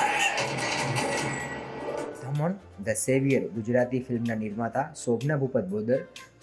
રહેશે ધમણ the saviour Gujarati ફિલ્મના નિર્માતા શોભના ભૂપત બોદર,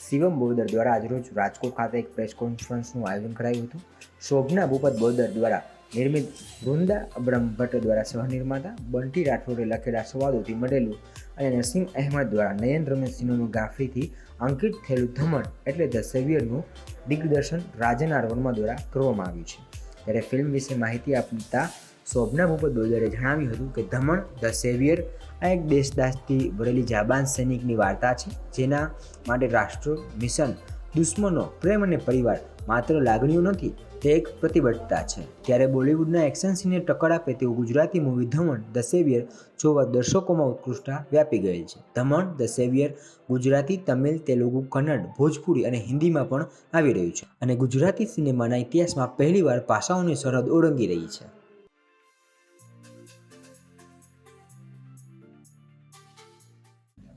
શિવમ બોદર દ્વારા આજરોજ રાજકોટ ખાતે એક પ્રેસ કોન્ફરન્સનું આયોજન કરાયું હતું. શોભના ભૂપત બોદર દ્વારા નિર્મિત વૃંદા અબ્રમ ભટ્ટ દ્વારા સહનિર્માતા બંટી રાઠોડે લખેલા સંવાદોથી મળેલું અને નસીમ અહેમદ દ્વારા નયન રમેશ સિનેમોગ્રાફીથી અંકિત થયેલું ધમણ એટલે ધ સેવિયરનું દિગ્દર્શન રાજન આર વર્મા દ્વારા કરવામાં આવ્યું છે. ત્યારે ફિલ્મ વિશે માહિતી આપતા શોભના ભૂપત બોદરે જણાવ્યું હતું કે ધમણ ધ સેવિયર, આ એક દેશદાસથી ભરેલી જાબાન સૈનિકની વાર્તા છે, જેના માટે રાષ્ટ્ર, મિશન, દુશ્મનો, પ્રેમ અને પરિવાર માત્ર લાગણીઓ નથી, તે એક પ્રતિબદ્ધતા છે. ત્યારે બોલિવૂડના એક્શન સીને ટક્કર આપે તેવું Gujarati movie Dhaman, the saviour, જોવા દર્શકોમાં ઉત્કૃષ્ટતા વ્યાપી ગયેલ છે. ધમણ, ધ સેવિયર, ગુજરાતી, તમિલ, તેલુગુ, કન્નડ, ભોજપુરી અને હિન્દીમાં પણ આવી રહ્યું છે. અને ગુજરાતી સિનેમાના ઇતિહાસમાં પહેલીવાર ભાષાઓની સરહદ ઓળંગી રહી છે.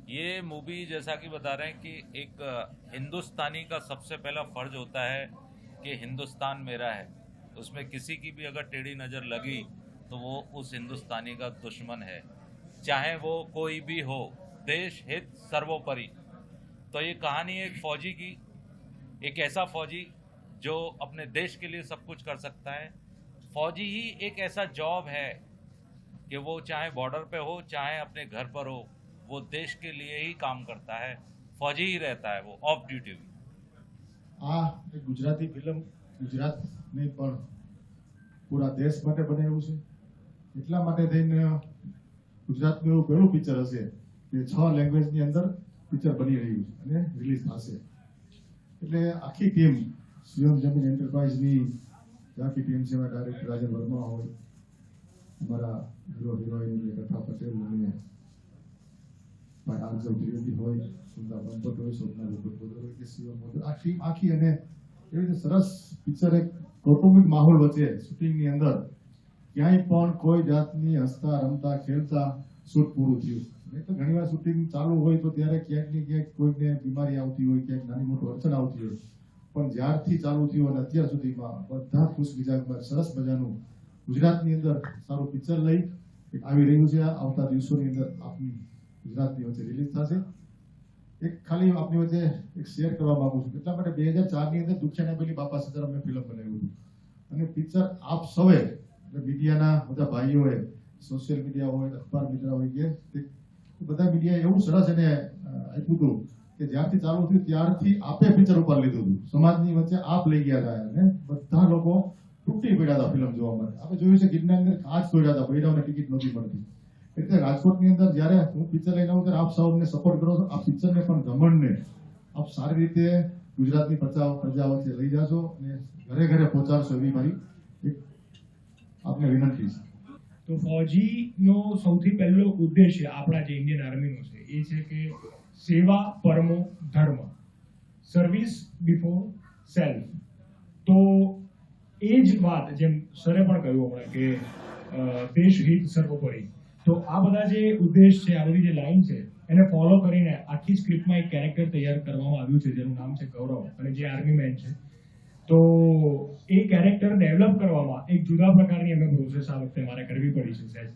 ये मूवी जैसा कि बता रहे हैं कि एक हिंदुस्तानी का सबसे पहला फ़र्ज़ होता है कि हिंदुस्तान मेरा है। उसमें किसी की भी अगर टेढ़ी नज़र लगी तो वो उस हिंदुस्तानी का दुश्मन है। चाहे वो कोई भी हो, देश हित सर्वोपरि। तो ये कहानी एक फौजी की, एक ऐसा फौजी जो अपने देश के लिए सब कुछ कर सकता है। फौजी ही एक ऐसा जॉब है कि वो चाहे बॉर्डर पे हो, चाहे अपने घर पर हो वो देश के लिए ही काम करता है फौजी ही रहता है वो ऑफ ड्यूटी भी આ એક ગુજરાતી ફિલ્મ ગુજરાતની પણ પૂરા દેશ માટે બનાવ્યું છે એટલા માટે થઈને ગુજરાતનું એવું પહેલું પિક્ચર હશે કે છ લેંગ્વેજની અંદર પિક્ચર બની રહ્યું છે અને રિલીઝ થશે એટલે આખી ટીમ સીએમ જમીન એન્ટરપ્રાઇઝની જે આખી ટીમ છે એમાં ડાયરેક્ટર રાજન વર્મા હોય અમારા હીરો હિરોઈન જે કથા પટેલ અને આરજવ ત્રિવેદી હોય સુંદર બંપટ હોય શોભના ભૂપત હોય કે શિવમ મોટર આ ટીમ આખી અને એવી રીતે સરસ પિક્ચર એક કૌટુંબિક માહોલ વચ્ચે શૂટિંગની અંદર ક્યાંય પણ કોઈ જાતની હસતા, રમતા, ખેલતા શૂટ પૂરું થયું. નહીં તો ઘણીવાર શૂટિંગ ચાલુ હોય તો ત્યારે ક્યાંક ને ક્યાંક કોઈને બીમારી આવતી હોય, ક્યાંક નાની મોટી અડચણ આવતી હોય. પણ જ્યારથી ચાલુ થયું અને અત્યાર સુધીમાં બધા ખુશ મિજાજમાં સરસ મજાનું ગુજરાતની અંદર સારું પિક્ચર લઈ આવી રહ્યું છે આવતા દિવસોની અંદર આપની ગુજરાતની વચ્ચે રિલીઝ થશે. એક ખાલી આપની વચ્ચે એક શેર કરવા માંગુ છું. એટલા માટે બે હજાર ચારની અંદર દુખ્યાને પેલી બાપા સીતારામ મેં ફિલ્મ બનાવ્યું હતું. અને પિક્ચર આપ સૌએ, એટલે મીડિયાના બધા ભાઈઓએ સોશિયલ મીડિયા હોય, અખબાર મીડિયા હોય કે બધા મીડિયાએ એવું સરસ એને આપ્યું હતું કે જ્યારથી ચાલુ થયું ત્યારથી આપે પિક્ચર ઉપર લીધું હતું. સમાજની વચ્ચે આપ લઈ ગયા હતા અને બધા લોકો તૂટી પડ્યા હતા ફિલ્મ જોવા માટે. આપણે જોયું છે ગિરનારની અંદર કાચ તોડ્યા હતા, ભૈરવને ટિકિટ નહોતી મળતી. એટલે રાજકોટની અંદર જ્યારે હું પિક્ચર લઈને આવું ત્યારે આપ સૌને સપોર્ટ કરો આ પિક્ચરને પણ દમણને આપ સારી રીતે ગુજરાતની પ્રજા પ્રજા વચ્ચે લઈ જાશો અને ઘરે ઘરે પહોંચાડશો એવી મારી એક આપને વિનંતી છે. તો ફૌજીનો સૌથી પહેલો ઉદ્દેશ્ય આપણા જે ઇન્ડિયન આર્મીનો છે એ છે કે સેવા પરમો ધર્મ. સર્વિસ બિફોર સેલ્ફ તો એ જ વાત જેમ સરે પણ કહ્યું હમણાં કે દેશ હિત સર્વોપરી. તો આ બધા જે ઉદ્દેશ છે, આ જે લાઈન છે, એને ફોલો કરીને આખી સ્ક્રિપ્ટમાં એક કેરેક્ટર તૈયાર કરવામાં આવ્યું છે, જેનું નામ છે ગૌરવ અને જે આર્મી મેન છે. તો એ કેરેક્ટર ડેવલપ કરવામાં એક જુદા પ્રકારની અમે પ્રોસેસ આ વખતે મારે કરવી પડી છે સહેજ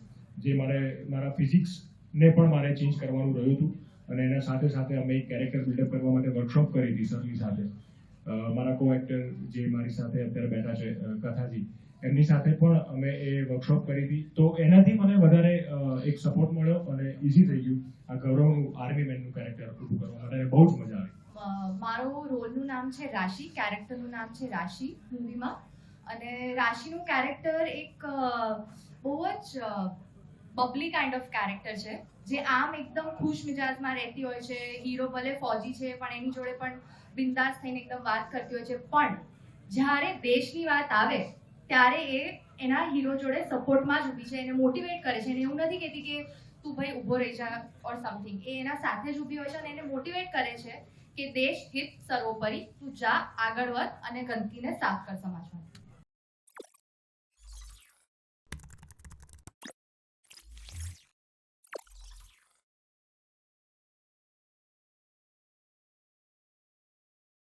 જે મારે, મારા ફિઝિક્સને પણ મારે ચેન્જ કરવાનું રહ્યું હતું અને એના સાથે સાથે અમે એક કેરેક્ટર બિલ્ડઅપ કરવા માટે વર્કશોપ કરી હતી સરની સાથે. મારા કો એક્ટર જે મારી સાથે અત્યારે બેઠા છે કથાજી, એમની સાથે પણ અમે એ વર્કશોપ કરી હતી. તો એનાથી મને વધારે એક સપોર્ટ મળ્યો અને ઇઝી થઈ ગયું. આ ગૌરવનું આર્મી મેનનું કેરેક્ટર ઊભું કરવા માટે બહુ જ મજા આવી. મારો રોલનું નામ છે રાશિ કેરેક્ટરનું નામ છે રાશિ મૂવીમાં અને રાશિનું કેરેક્ટર એક બહુ જ બબલી કાઇન્ડ ઓફ કેરેક્ટર છે, જે આમ એકદમ ખુશ મિજાજમાં રહેતી હોય છે હીરો ભલે ફૌજી છે, પણ એની જોડે પણ બિંદાસ થઈને એકદમ વાત કરતી હોય છે. પણ જ્યારે દેશની વાત આવે, ત્યારે એ એના હીરો જોડે સપોર્ટમાં જ ઊભી છે, એને મોટિવેટ કરે છે. એને એવું નથી કહેતી કે તું ભાઈ ઊભો રહી જા ઓર સમથિંગ એ એના સાથે જ ઊભી હોય છે અને એને મોટિવેટ કરે છે કે દેશ હિત સર્વોપરી તું જા આગળ વધ અને ગંદકીને સાફ કર સમાજમાં.